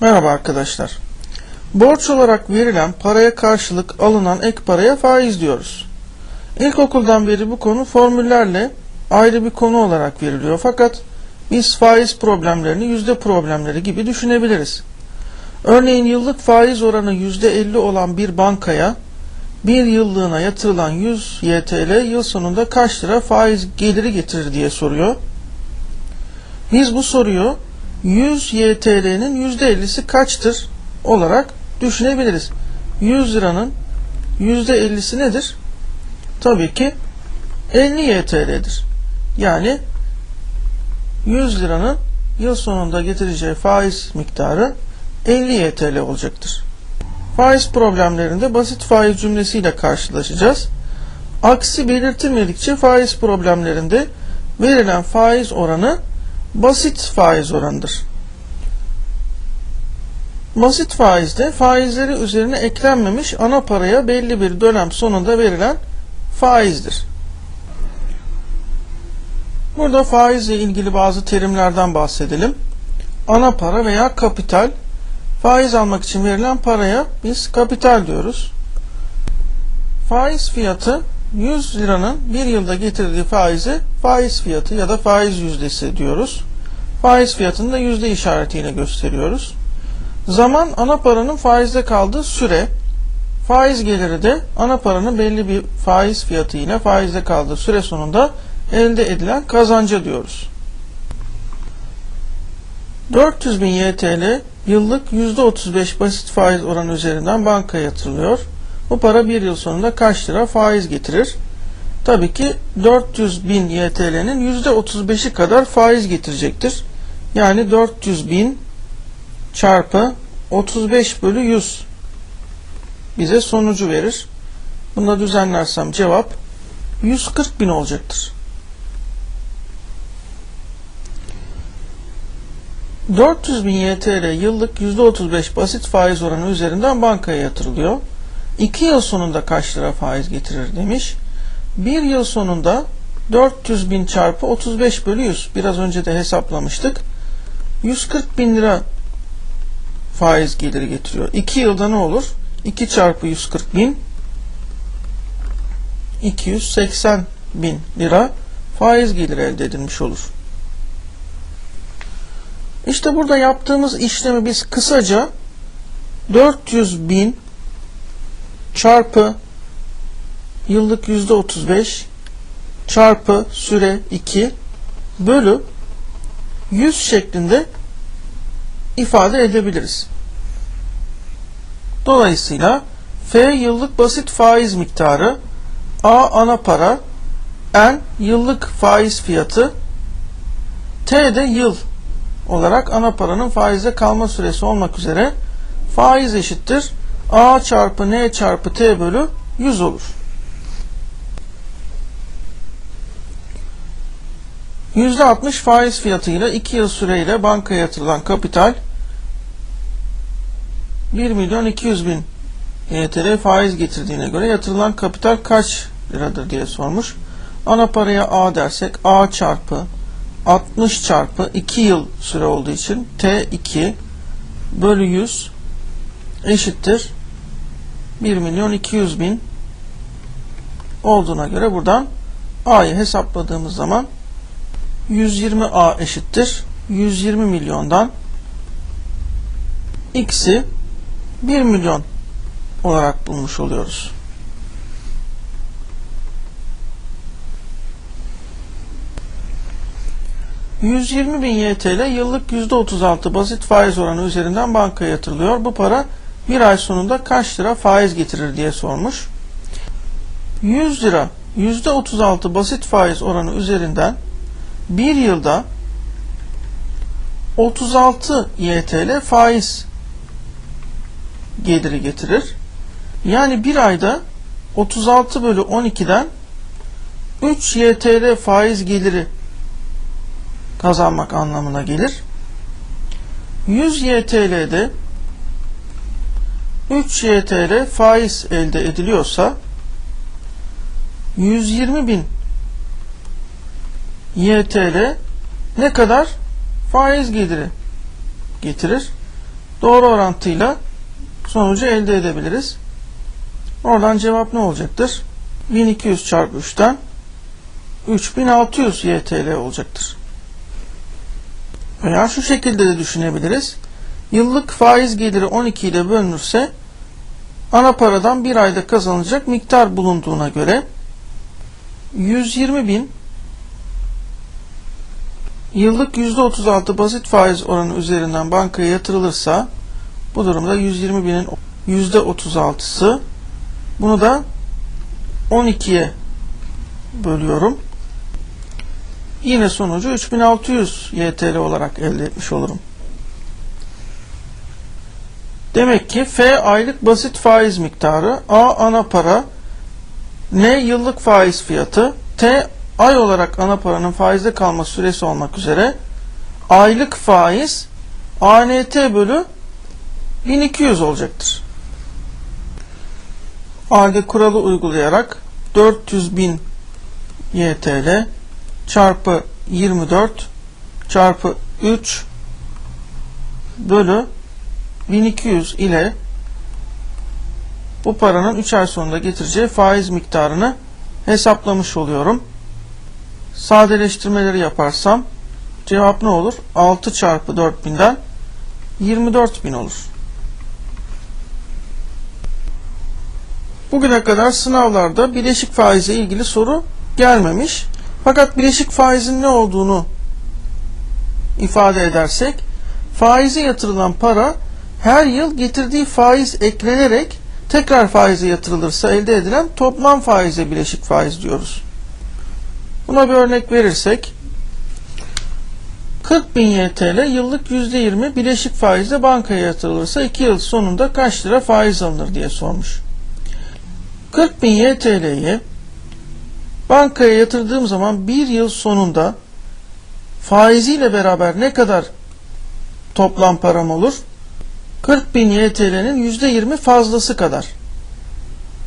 Merhaba arkadaşlar. Borç olarak verilen paraya karşılık alınan ek paraya faiz diyoruz. İlkokuldan beri bu konu formüllerle ayrı bir konu olarak veriliyor. Fakat biz faiz problemlerini yüzde problemleri gibi düşünebiliriz. Örneğin yıllık faiz oranı yüzde 50 olan bir bankaya bir yıllığına yatırılan 100 YTL yıl sonunda kaç lira faiz geliri getirir diye soruyor. Biz bu soruyu 100 YTL'nin %50'si kaçtır olarak düşünebiliriz. 100 liranın %50'si nedir? Tabii ki 50 YTL'dir. Yani 100 liranın yıl sonunda getireceği faiz miktarı 50 YTL olacaktır. Faiz problemlerinde basit faiz cümlesiyle karşılaşacağız. Aksi belirtilmedikçe faiz problemlerinde verilen faiz oranı basit faiz oranıdır. Basit faizde faizleri üzerine eklenmemiş ana paraya belli bir dönem sonunda verilen faizdir. Burada faizle ilgili bazı terimlerden bahsedelim. Ana para veya kapital faiz almak için verilen paraya biz kapital diyoruz. Faiz fiyatı 100 liranın bir yılda getirdiği faizi faiz fiyatı ya da faiz yüzdesi diyoruz. Faiz fiyatını da yüzde işaretiyle gösteriyoruz. Zaman ana paranın faizde kaldığı süre. Faiz geliri de ana paranın belli bir faiz fiyatı ile faizde kaldığı süre sonunda elde edilen kazanca diyoruz. 400 bin YTL yıllık %35 basit faiz oranı üzerinden bankaya yatırılıyor. Bu para bir yıl sonunda kaç lira faiz getirir? Tabii ki 400 bin YTL'nin %35'i kadar faiz getirecektir. Yani 400 bin çarpı 35 bölü 100 bize sonucu verir. Bunu da düzenlersem cevap 140 bin olacaktır. 400 bin YTL yıllık %35 basit faiz oranı üzerinden bankaya yatırılıyor. 2 yıl sonunda kaç lira faiz getirir demiş. 1 yıl sonunda 400 bin çarpı 35 bölü 100 biraz önce de hesaplamıştık. 140 bin lira faiz geliri getiriyor. 2 yılda ne olur? 2 çarpı 140 bin 280 bin lira faiz geliri elde edilmiş olur. İşte burada yaptığımız işlemi biz kısaca 400 bin çarpı yıllık yüzde 35 çarpı süre 2 bölü 100 şeklinde ifade edebiliriz. Dolayısıyla F yıllık basit faiz miktarı A ana para N yıllık faiz fiyatı T de yıl olarak ana paranın faizde kalma süresi olmak üzere faiz eşittir A çarpı N çarpı T bölü 100 olur. %60 faiz fiyatıyla 2 yıl süreyle bankaya yatırılan kapital 1 milyon 200 bin YTL faiz getirdiğine göre yatırılan kapital kaç liradır diye sormuş. Ana paraya A dersek A çarpı 60 çarpı 2 yıl süre olduğu için T2 bölü 100 eşittir 1 milyon 200 bin olduğuna göre buradan A'yı hesapladığımız zaman 120 A eşittir 120 milyondan X'i 1 milyon olarak bulmuş oluyoruz. ...120 bin YTL yıllık %36 basit faiz oranı üzerinden bankaya yatırılıyor. Bu para bir ay sonunda kaç lira faiz getirir diye sormuş. 100 lira %36 basit faiz oranı üzerinden bir yılda 36 YTL faiz geliri getirir. Yani bir ayda 36 bölü 12'den 3 YTL faiz geliri kazanmak anlamına gelir. 100 YTL'de 3 YTL faiz elde ediliyorsa 120 bin YTL ne kadar faiz geliri getirir? doğru orantıyla sonucu elde edebiliriz. Oradan cevap ne olacaktır? 1200 çarpı 3'ten 3600 YTL olacaktır. Veya şu şekilde de düşünebiliriz. Yıllık faiz geliri 12 ile bölünürse ana paradan bir ayda kazanılacak miktar bulunduğuna göre 120 bin yıllık %36 basit faiz oranı üzerinden bankaya yatırılırsa bu durumda 120 binin %36'sı bunu da 12'ye bölüyorum. Yine sonucu 3600 YTL olarak elde etmiş olurum. Demek ki F aylık basit faiz miktarı, A ana para, N yıllık faiz fiyatı, T ay olarak ana paranın faizde kalma süresi olmak üzere aylık faiz ANT bölü 1200 olacaktır. ALDE kuralı uygulayarak 400 bin YTL çarpı 24 çarpı 3 bölü 1200 ile bu paranın 3 ay sonunda getireceği faiz miktarını hesaplamış oluyorum. Sadeleştirmeleri yaparsam cevap ne olur? 6 çarpı 4000'den 24000 olur. Bugüne kadar sınavlarda bileşik faize ilgili soru gelmemiş. Fakat bileşik faizin ne olduğunu ifade edersek faize yatırılan para her yıl getirdiği faiz eklenerek tekrar faize yatırılırsa elde edilen toplam faize bileşik faiz diyoruz. Buna bir örnek verirsek 40 bin YTL yıllık %20 bileşik faizle bankaya yatırılırsa 2 yıl sonunda kaç lira faiz alınır diye sormuş. 40 bin YTL'yi bankaya yatırdığım zaman bir yıl sonunda faiziyle beraber ne kadar toplam param olur? 40 bin YTL'nin %20 fazlası kadar.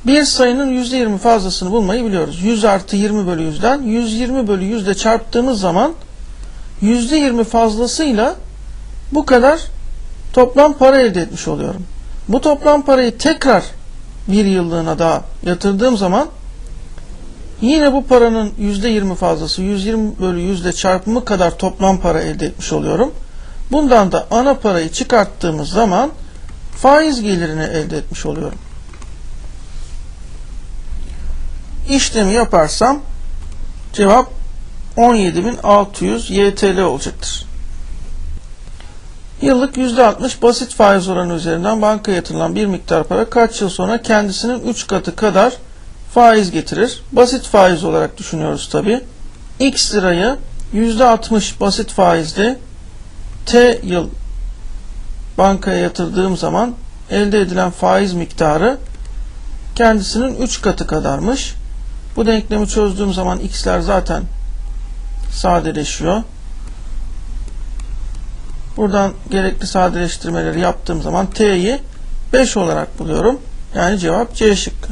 Bir sayının %20 fazlasını bulmayı biliyoruz. 100 artı 20 bölü 100'den 120 bölü 100'de çarptığımız zaman %20 fazlasıyla bu kadar toplam para elde etmiş oluyorum. Bu toplam parayı tekrar bir yıllığına daha yatırdığım zaman yine bu paranın %20 fazlası 120 bölü 100'de çarpımı kadar toplam para elde etmiş oluyorum. Bundan da ana parayı çıkarttığımız zaman faiz gelirini elde etmiş oluyorum. İşlemi yaparsam cevap 17.600 YTL olacaktır. Yıllık %60 basit faiz oranı üzerinden bankaya yatırılan bir miktar para kaç yıl sonra kendisinin 3 katı kadar faiz getirir. Basit faiz olarak düşünüyoruz tabi. X lirayı %60 basit faizle T yıl bankaya yatırdığım zaman elde edilen faiz miktarı kendisinin 3 katı kadarmış. Bu denklemi çözdüğüm zaman x'ler zaten sadeleşiyor. Buradan gerekli sadeleştirmeleri yaptığım zaman t'yi 5 olarak buluyorum. Yani cevap C şıkkı.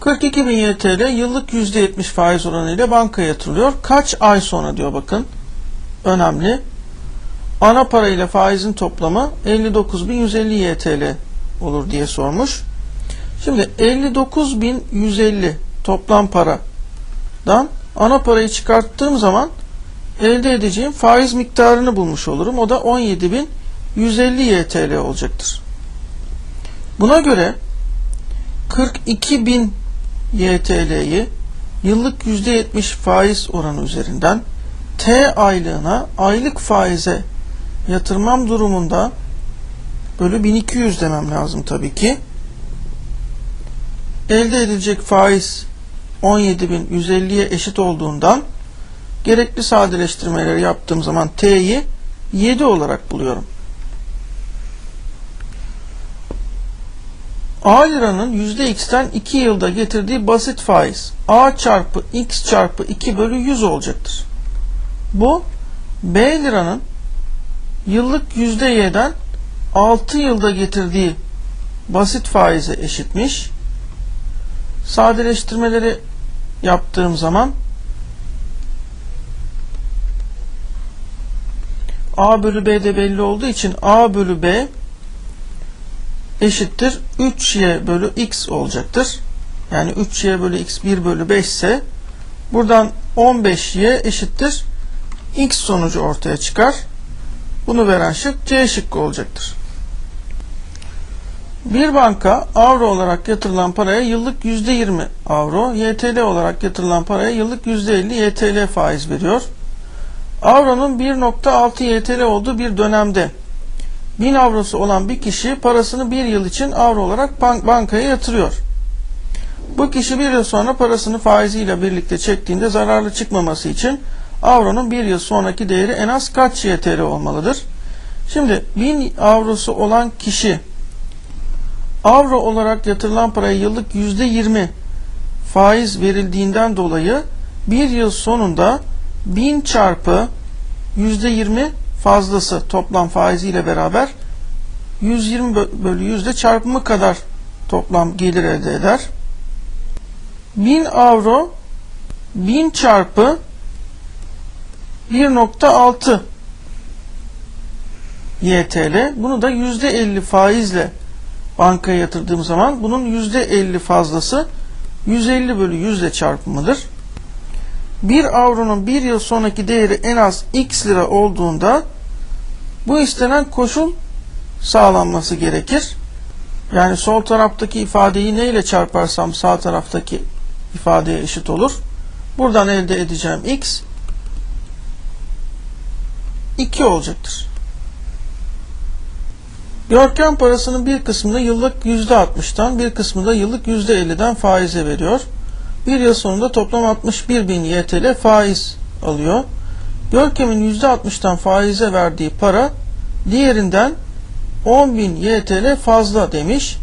42 bin YTL yıllık %70 faiz oranı ile bankaya yatırılıyor. Kaç ay sonra diyor bakın. Önemli. Ana para ile faizin toplamı 59.150 YTL olur diye sormuş. Şimdi 59.150 toplam paradan ana parayı çıkarttığım zaman elde edeceğim faiz miktarını bulmuş olurum. O da 17.150 YTL olacaktır. Buna göre 42.000 YTL'yi yıllık %70 faiz oranı üzerinden T aylığına aylık faize yatırmam durumunda bölü 1200 demem lazım tabii ki. Elde edilecek faiz 17.150'ye eşit olduğundan gerekli sadeleştirmeleri yaptığım zaman T'yi 7 olarak buluyorum. A liranın %x'ten 2 yılda getirdiği basit faiz A çarpı x çarpı 2 bölü 100 olacaktır. Bu B liranın yıllık %y'den 6 yılda getirdiği basit faize eşitmiş. Sadeleştirmeleri yaptığım zaman A bölü B de belli olduğu için A bölü B eşittir 3y bölü x olacaktır. Yani 3y bölü x 1 bölü 5 ise buradan 15y eşittir x sonucu ortaya çıkar. Bunu veren şık C şıkkı olacaktır. Bir banka avro olarak yatırılan paraya yıllık %20 avro, YTL olarak yatırılan paraya yıllık %50 YTL faiz veriyor. Avronun 1.6 YTL olduğu bir dönemde 1000 avrosu olan bir kişi parasını bir yıl için avro olarak bank- bankaya yatırıyor. Bu kişi bir yıl sonra parasını faiziyle birlikte çektiğinde zararlı çıkmaması için avronun bir yıl sonraki değeri en az kaç YTL olmalıdır? Şimdi 1000 avrosu olan kişi avro olarak yatırılan paraya yıllık %20 faiz verildiğinden dolayı bir yıl sonunda 1000 çarpı %20 fazlası toplam faiziyle beraber 120 bö- bölü yüzde çarpımı kadar toplam gelir elde eder. 1000 avro 1000 çarpı 1.6 YTL bunu da %50 faizle bankaya yatırdığım zaman bunun %50 fazlası 150 bölü yüzde çarpımıdır. 1 avronun bir yıl sonraki değeri en az x lira olduğunda bu istenen koşul sağlanması gerekir. Yani sol taraftaki ifadeyi ne ile çarparsam sağ taraftaki ifadeye eşit olur. Buradan elde edeceğim x 2 olacaktır. Görkem parasının bir kısmını yıllık %60'tan bir kısmını da yıllık %50'den faize veriyor. Bir yıl sonunda toplam 61 bin YTL faiz alıyor. Görkem'in %60'tan faize verdiği para diğerinden 10 bin YTL fazla demiş.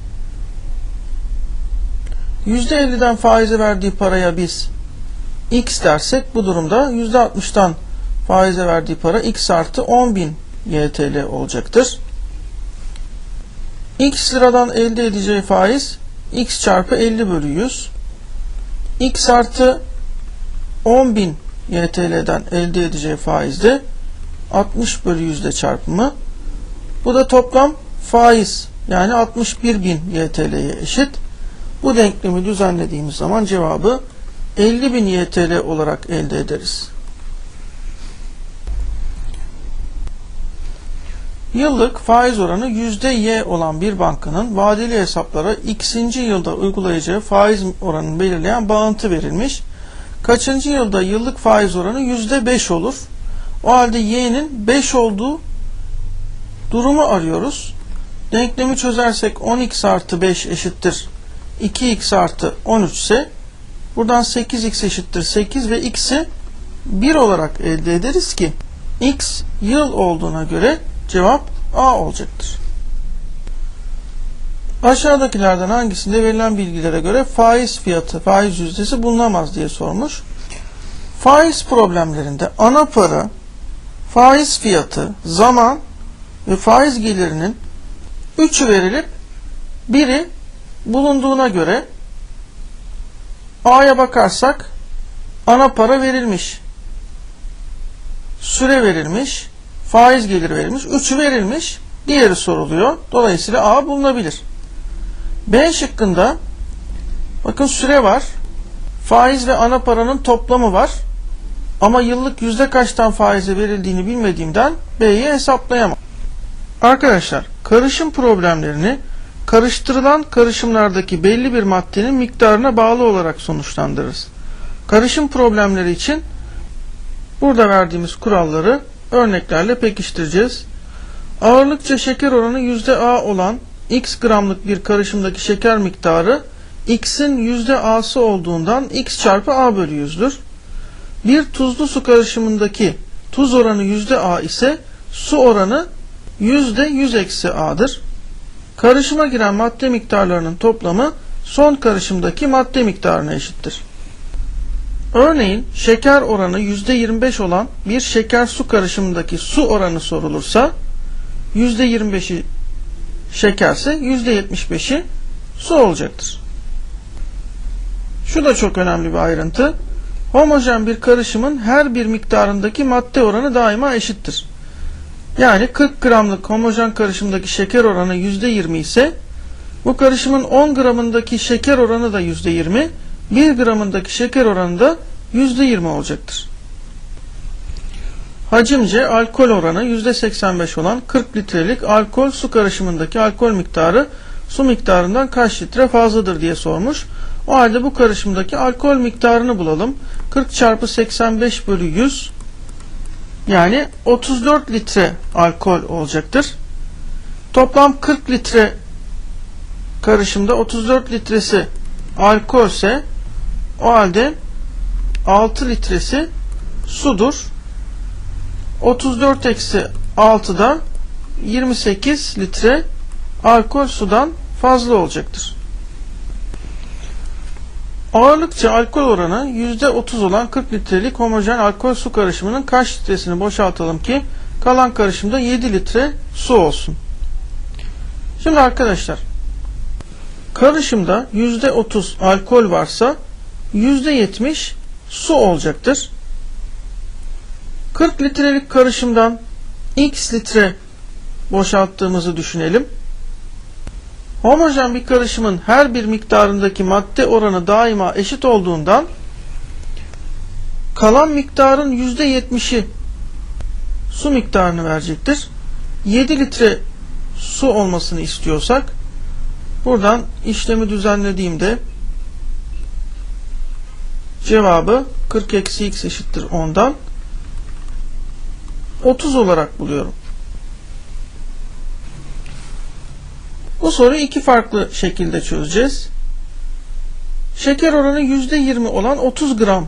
%50'den faize verdiği paraya biz x dersek bu durumda %60'tan faize verdiği para x artı 10 bin YTL olacaktır. X liradan elde edeceği faiz x çarpı 50 bölü 100 x artı 10.000 YTL'den elde edeceği faiz de 60 bölü yüzde çarpımı. Bu da toplam faiz yani 61.000 YTL'ye eşit. Bu denklemi düzenlediğimiz zaman cevabı 50.000 YTL olarak elde ederiz. Yıllık faiz oranı %Y olan bir bankanın vadeli hesaplara ikinci yılda uygulayacağı faiz oranını belirleyen bağıntı verilmiş. Kaçıncı yılda yıllık faiz oranı %5 olur? O halde Y'nin 5 olduğu durumu arıyoruz. Denklemi çözersek 10x artı 5 eşittir 2x artı 13 ise buradan 8x eşittir 8 ve x'i 1 olarak elde ederiz ki x yıl olduğuna göre Cevap A olacaktır. Aşağıdakilerden hangisinde verilen bilgilere göre faiz fiyatı, faiz yüzdesi bulunamaz diye sormuş. Faiz problemlerinde ana para, faiz fiyatı, zaman ve faiz gelirinin üçü verilip biri bulunduğuna göre A'ya bakarsak ana para verilmiş, süre verilmiş, faiz geliri verilmiş. Üçü verilmiş. Diğeri soruluyor. Dolayısıyla A bulunabilir. B şıkkında bakın süre var. Faiz ve ana paranın toplamı var. Ama yıllık yüzde kaçtan faize verildiğini bilmediğimden B'yi hesaplayamam. Arkadaşlar karışım problemlerini karıştırılan karışımlardaki belli bir maddenin miktarına bağlı olarak sonuçlandırırız. Karışım problemleri için burada verdiğimiz kuralları örneklerle pekiştireceğiz. Ağırlıkça şeker oranı %A olan x gramlık bir karışımdaki şeker miktarı x'in %A'sı olduğundan x çarpı A bölü 100'dür. Bir tuzlu su karışımındaki tuz oranı %A ise su oranı %100 eksi A'dır. Karışıma giren madde miktarlarının toplamı son karışımdaki madde miktarına eşittir. Örneğin şeker oranı %25 olan bir şeker su karışımındaki su oranı sorulursa %25'i şekerse %75'i su olacaktır. Şu da çok önemli bir ayrıntı. Homojen bir karışımın her bir miktarındaki madde oranı daima eşittir. Yani 40 gramlık homojen karışımdaki şeker oranı %20 ise bu karışımın 10 gramındaki şeker oranı da %20, 1 gramındaki şeker oranı da %20 olacaktır. Hacimce alkol oranı %85 olan 40 litrelik alkol su karışımındaki alkol miktarı su miktarından kaç litre fazladır diye sormuş. O halde bu karışımdaki alkol miktarını bulalım. 40 çarpı 85 bölü 100 yani 34 litre alkol olacaktır. Toplam 40 litre karışımda 34 litresi alkolse o halde 6 litresi sudur. 34 eksi 6'da 28 litre alkol sudan fazla olacaktır. Ağırlıkça alkol oranı %30 olan 40 litrelik homojen alkol su karışımının kaç litresini boşaltalım ki kalan karışımda 7 litre su olsun. Şimdi arkadaşlar karışımda %30 alkol varsa %70 su olacaktır. 40 litrelik karışımdan x litre boşalttığımızı düşünelim. Homojen bir karışımın her bir miktarındaki madde oranı daima eşit olduğundan kalan miktarın %70'i su miktarını verecektir. 7 litre su olmasını istiyorsak buradan işlemi düzenlediğimde cevabı 40 eksi x eşittir 10'dan 30 olarak buluyorum. Bu soruyu iki farklı şekilde çözeceğiz. Şeker oranı %20 olan 30 gram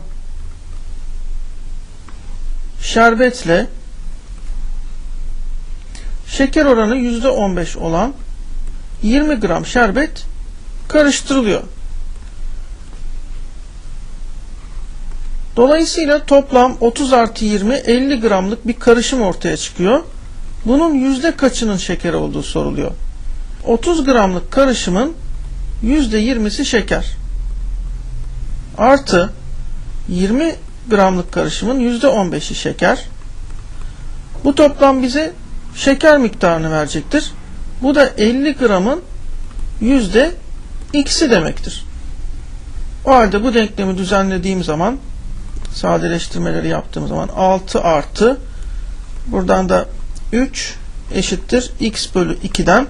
şerbetle şeker oranı %15 olan 20 gram şerbet karıştırılıyor. Dolayısıyla toplam 30 artı 20 50 gramlık bir karışım ortaya çıkıyor. Bunun yüzde kaçının şeker olduğu soruluyor. 30 gramlık karışımın %20'si şeker. Artı 20 gramlık karışımın %15'i şeker. Bu toplam bize şeker miktarını verecektir. Bu da 50 gramın yüzde x'i demektir. O halde bu denklemi düzenlediğim zaman sadeleştirmeleri yaptığım zaman 6 artı buradan da 3 eşittir x bölü 2'den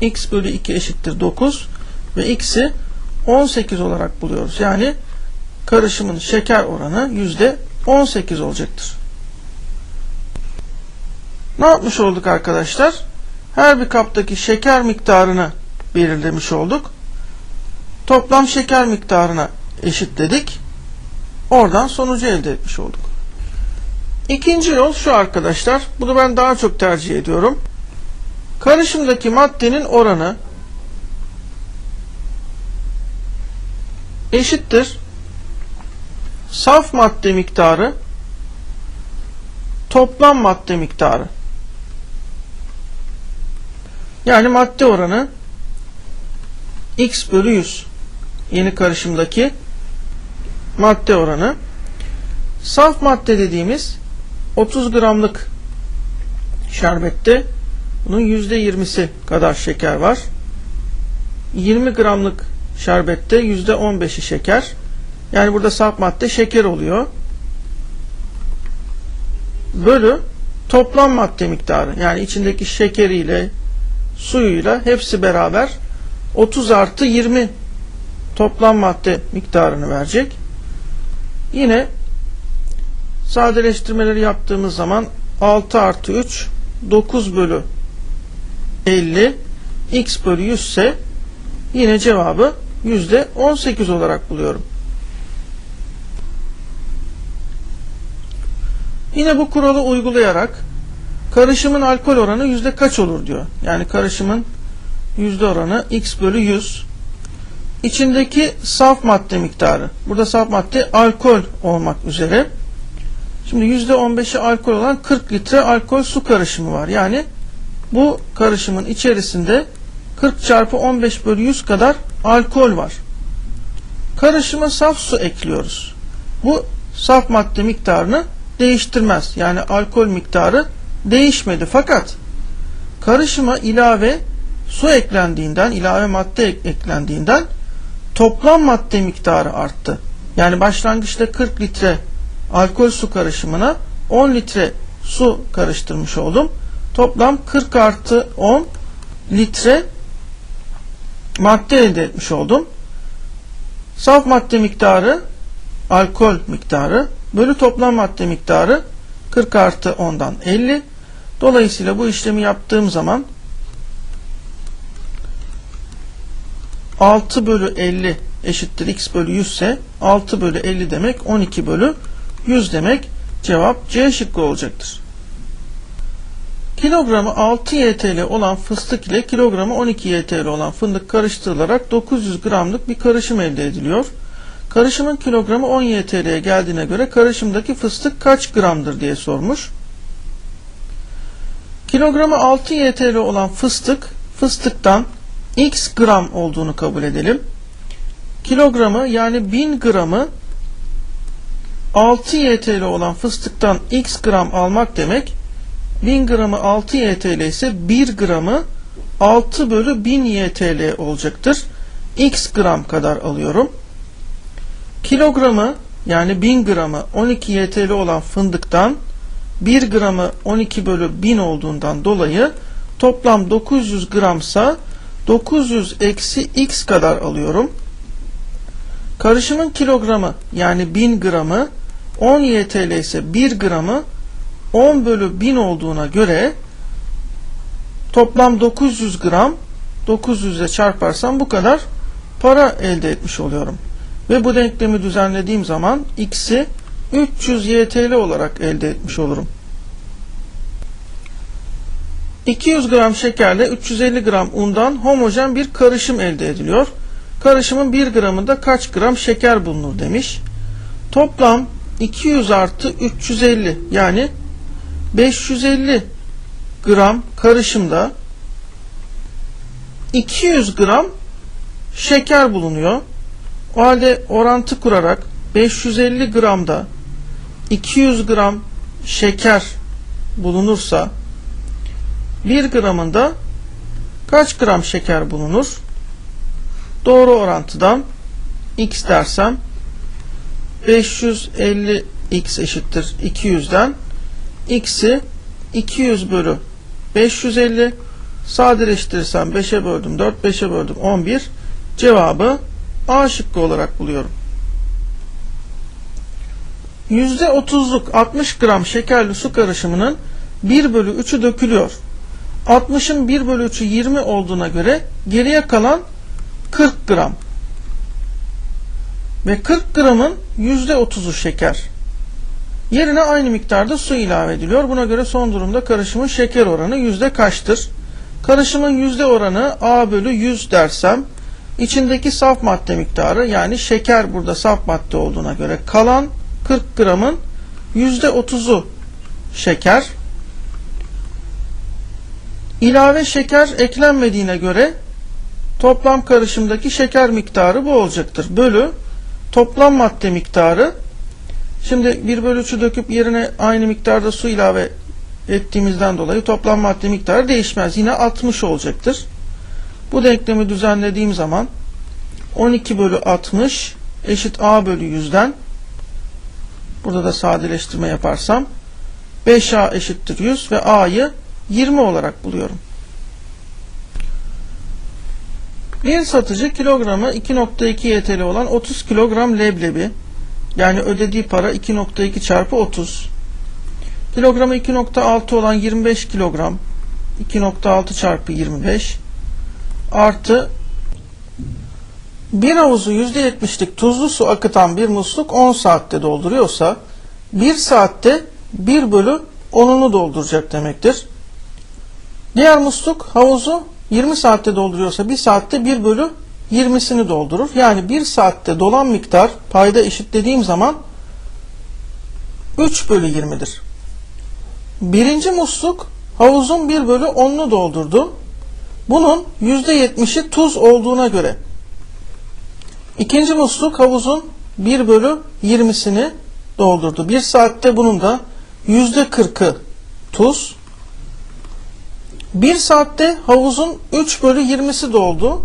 x bölü 2 eşittir 9 ve x'i 18 olarak buluyoruz. Yani karışımın şeker oranı yüzde 18 olacaktır. Ne yapmış olduk arkadaşlar? Her bir kaptaki şeker miktarını belirlemiş olduk. Toplam şeker miktarına eşitledik. Oradan sonucu elde etmiş olduk. İkinci yol şu arkadaşlar. Bunu ben daha çok tercih ediyorum. Karışımdaki maddenin oranı eşittir saf madde miktarı toplam madde miktarı. Yani madde oranı x bölü 100 yeni karışımdaki madde oranı. Saf madde dediğimiz 30 gramlık şerbette bunun %20'si kadar şeker var. 20 gramlık şerbette %15'i şeker. Yani burada saf madde şeker oluyor. Bölü toplam madde miktarı. Yani içindeki şekeriyle suyuyla hepsi beraber 30 artı 20 toplam madde miktarını verecek. Yine sadeleştirmeleri yaptığımız zaman 6 artı 3 9 bölü 50 x bölü 100 ise yine cevabı yüzde 18 olarak buluyorum. Yine bu kuralı uygulayarak karışımın alkol oranı yüzde kaç olur diyor. Yani karışımın yüzde oranı x bölü 100 İçindeki saf madde miktarı. Burada saf madde alkol olmak üzere. Şimdi %15'i alkol olan 40 litre alkol su karışımı var. Yani bu karışımın içerisinde 40 çarpı 15 bölü 100 kadar alkol var. Karışıma saf su ekliyoruz. Bu saf madde miktarını değiştirmez. Yani alkol miktarı değişmedi. Fakat karışıma ilave su eklendiğinden, ilave madde ek- eklendiğinden toplam madde miktarı arttı. Yani başlangıçta 40 litre alkol su karışımına 10 litre su karıştırmış oldum. Toplam 40 artı 10 litre madde elde etmiş oldum. Saf madde miktarı, alkol miktarı bölü toplam madde miktarı 40 artı 10'dan 50. Dolayısıyla bu işlemi yaptığım zaman 6 bölü 50 eşittir x bölü 100 ise 6 bölü 50 demek 12 bölü 100 demek cevap C şıkkı olacaktır. Kilogramı 6 YTL olan fıstık ile kilogramı 12 YTL olan fındık karıştırılarak 900 gramlık bir karışım elde ediliyor. Karışımın kilogramı 10 YTL'ye geldiğine göre karışımdaki fıstık kaç gramdır diye sormuş. Kilogramı 6 YTL olan fıstık, fıstıktan x gram olduğunu kabul edelim. Kilogramı yani 1000 gramı 6 YTL olan fıstıktan x gram almak demek 1000 gramı 6 YTL ise 1 gramı 6 bölü 1000 YTL olacaktır. X gram kadar alıyorum. Kilogramı yani 1000 gramı 12 YTL olan fındıktan 1 gramı 12 bölü 1000 olduğundan dolayı toplam 900 gramsa 900 eksi x kadar alıyorum. Karışımın kilogramı yani 1000 gramı 10 YTL ise 1 gramı 10 bölü 1000 olduğuna göre toplam 900 gram 900 ile çarparsam bu kadar para elde etmiş oluyorum. Ve bu denklemi düzenlediğim zaman x'i 300 YTL olarak elde etmiş olurum. 200 gram şekerle 350 gram undan homojen bir karışım elde ediliyor. Karışımın 1 gramında kaç gram şeker bulunur demiş. Toplam 200 artı 350 yani 550 gram karışımda 200 gram şeker bulunuyor. O halde orantı kurarak 550 gramda 200 gram şeker bulunursa 1 gramında kaç gram şeker bulunur? Doğru orantıdan x dersem 550 x eşittir 200'den x'i 200 bölü 550 sadeleştirirsem 5'e böldüm 4 5'e böldüm 11 cevabı A şıkkı olarak buluyorum. %30'luk 60 gram şekerli su karışımının 1 bölü 3'ü dökülüyor. 60'ın 1 bölü 3'ü 20 olduğuna göre geriye kalan 40 gram. Ve 40 gramın %30'u şeker. Yerine aynı miktarda su ilave ediliyor. Buna göre son durumda karışımın şeker oranı yüzde kaçtır? Karışımın yüzde oranı A bölü 100 dersem içindeki saf madde miktarı yani şeker burada saf madde olduğuna göre kalan 40 gramın yüzde 30'u şeker. İlave şeker eklenmediğine göre toplam karışımdaki şeker miktarı bu olacaktır. Bölü toplam madde miktarı Şimdi 1 bölü 3'ü döküp yerine aynı miktarda su ilave ettiğimizden dolayı toplam madde miktarı değişmez. Yine 60 olacaktır. Bu denklemi düzenlediğim zaman 12 bölü 60 eşit A bölü 100'den burada da sadeleştirme yaparsam 5A eşittir 100 ve A'yı 20 olarak buluyorum. Bir satıcı kilogramı 2.2 YTL olan 30 kilogram leblebi yani ödediği para 2.2 çarpı 30. Kilogramı 2.6 olan 25 kilogram 2.6 çarpı 25 artı bir havuzu %70'lik tuzlu su akıtan bir musluk 10 saatte dolduruyorsa 1 saatte 1 bölü 10'unu dolduracak demektir. Diğer musluk havuzu 20 saatte dolduruyorsa 1 saatte 1 bölü 20'sini doldurur. Yani 1 saatte dolan miktar payda eşitlediğim zaman 3 bölü 20'dir. Birinci musluk havuzun 1 bölü 10'unu doldurdu. Bunun %70'i tuz olduğuna göre. İkinci musluk havuzun 1 bölü 20'sini doldurdu. 1 saatte bunun da %40'ı tuz, 1 saatte havuzun 3 bölü 20'si doldu.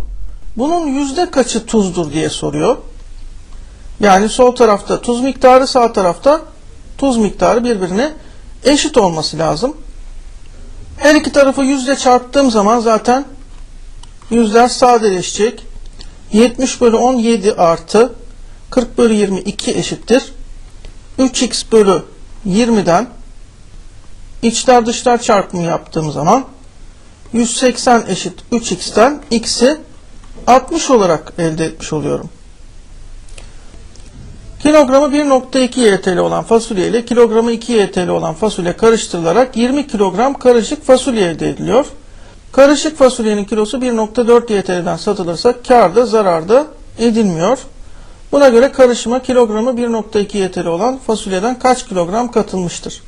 Bunun yüzde kaçı tuzdur diye soruyor. Yani sol tarafta tuz miktarı sağ tarafta tuz miktarı birbirine eşit olması lazım. Her iki tarafı yüzle çarptığım zaman zaten yüzler sadeleşecek. 70 bölü 17 artı 40 bölü 22 eşittir. 3x bölü 20'den içler dışlar çarpımı yaptığım zaman 180 eşit 3x'ten x'i 60 olarak elde etmiş oluyorum. Kilogramı 1.2 YTL olan fasulye ile kilogramı 2 YTL olan fasulye karıştırılarak 20 kilogram karışık fasulye elde ediliyor. Karışık fasulyenin kilosu 1.4 YTL'den satılırsa karda zararda edilmiyor. Buna göre karışıma kilogramı 1.2 YTL olan fasulyeden kaç kilogram katılmıştır?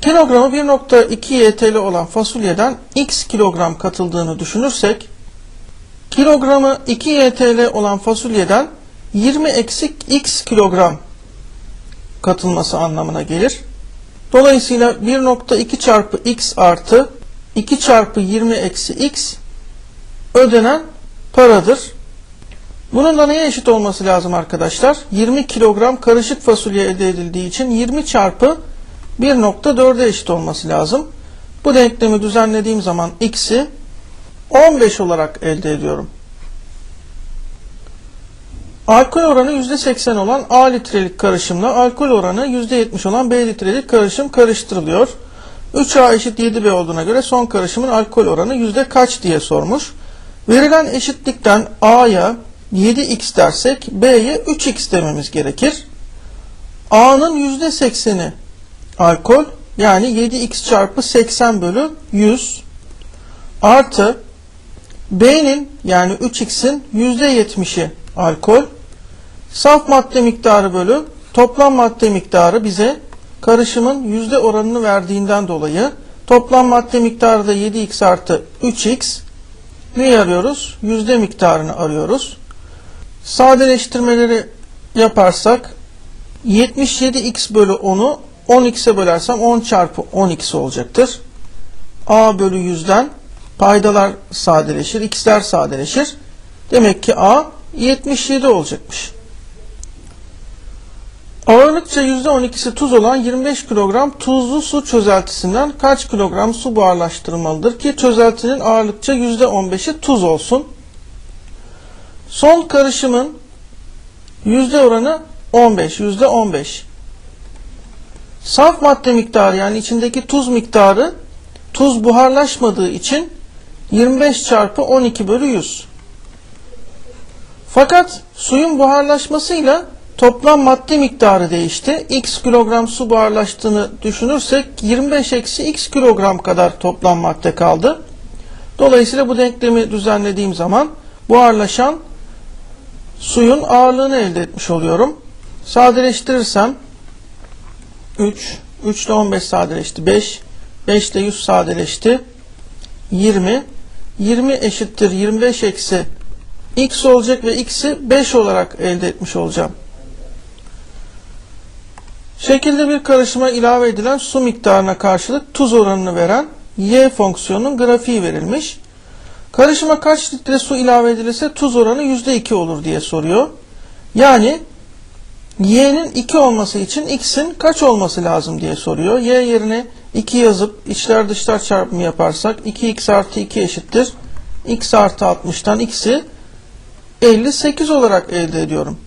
Kilogramı 1.2 YTL olan fasulyeden x kilogram katıldığını düşünürsek, kilogramı 2 YTL olan fasulyeden 20 eksik x kilogram katılması anlamına gelir. Dolayısıyla 1.2 çarpı x artı 2 çarpı 20 eksi x ödenen paradır. Bunun da neye eşit olması lazım arkadaşlar? 20 kilogram karışık fasulye elde edildiği için 20 çarpı 1.4'e eşit olması lazım. Bu denklemi düzenlediğim zaman x'i 15 olarak elde ediyorum. Alkol oranı %80 olan A litrelik karışımla alkol oranı %70 olan B litrelik karışım karıştırılıyor. 3A eşit 7B olduğuna göre son karışımın alkol oranı yüzde kaç diye sormuş. Verilen eşitlikten A'ya 7x dersek B'ye 3x dememiz gerekir. A'nın %80'i alkol yani 7x çarpı 80 bölü 100 artı B'nin yani 3x'in %70'i alkol saf madde miktarı bölü toplam madde miktarı bize karışımın yüzde oranını verdiğinden dolayı toplam madde miktarı da 7x artı 3x neyi arıyoruz? Yüzde miktarını arıyoruz. Sadeleştirmeleri yaparsak 77x bölü 10'u 10x'e bölersem 10 çarpı 10x olacaktır. a bölü 100'den paydalar sadeleşir, x'ler sadeleşir. Demek ki a 77 olacakmış. Ağırlıkça %12'si tuz olan 25 kilogram tuzlu su çözeltisinden kaç kilogram su buharlaştırılmalıdır ki çözeltinin ağırlıkça %15'i tuz olsun? Son karışımın yüzde oranı 15, %15. Saf madde miktarı yani içindeki tuz miktarı tuz buharlaşmadığı için 25 çarpı 12 bölü 100. Fakat suyun buharlaşmasıyla toplam madde miktarı değişti. X kilogram su buharlaştığını düşünürsek 25 eksi x kilogram kadar toplam madde kaldı. Dolayısıyla bu denklemi düzenlediğim zaman buharlaşan suyun ağırlığını elde etmiş oluyorum. Sadeleştirirsem 3, 3 ile 15 sadeleşti 5, 5 ile 100 sadeleşti 20, 20 eşittir 25 eksi x olacak ve x'i 5 olarak elde etmiş olacağım. Şekilde bir karışıma ilave edilen su miktarına karşılık tuz oranını veren y fonksiyonunun grafiği verilmiş. Karışıma kaç litre su ilave edilirse tuz oranı %2 olur diye soruyor. Yani y'nin 2 olması için x'in kaç olması lazım diye soruyor. y yerine 2 yazıp içler dışlar çarpımı yaparsak 2x artı 2 eşittir. x artı 60'tan x'i 58 olarak elde ediyorum.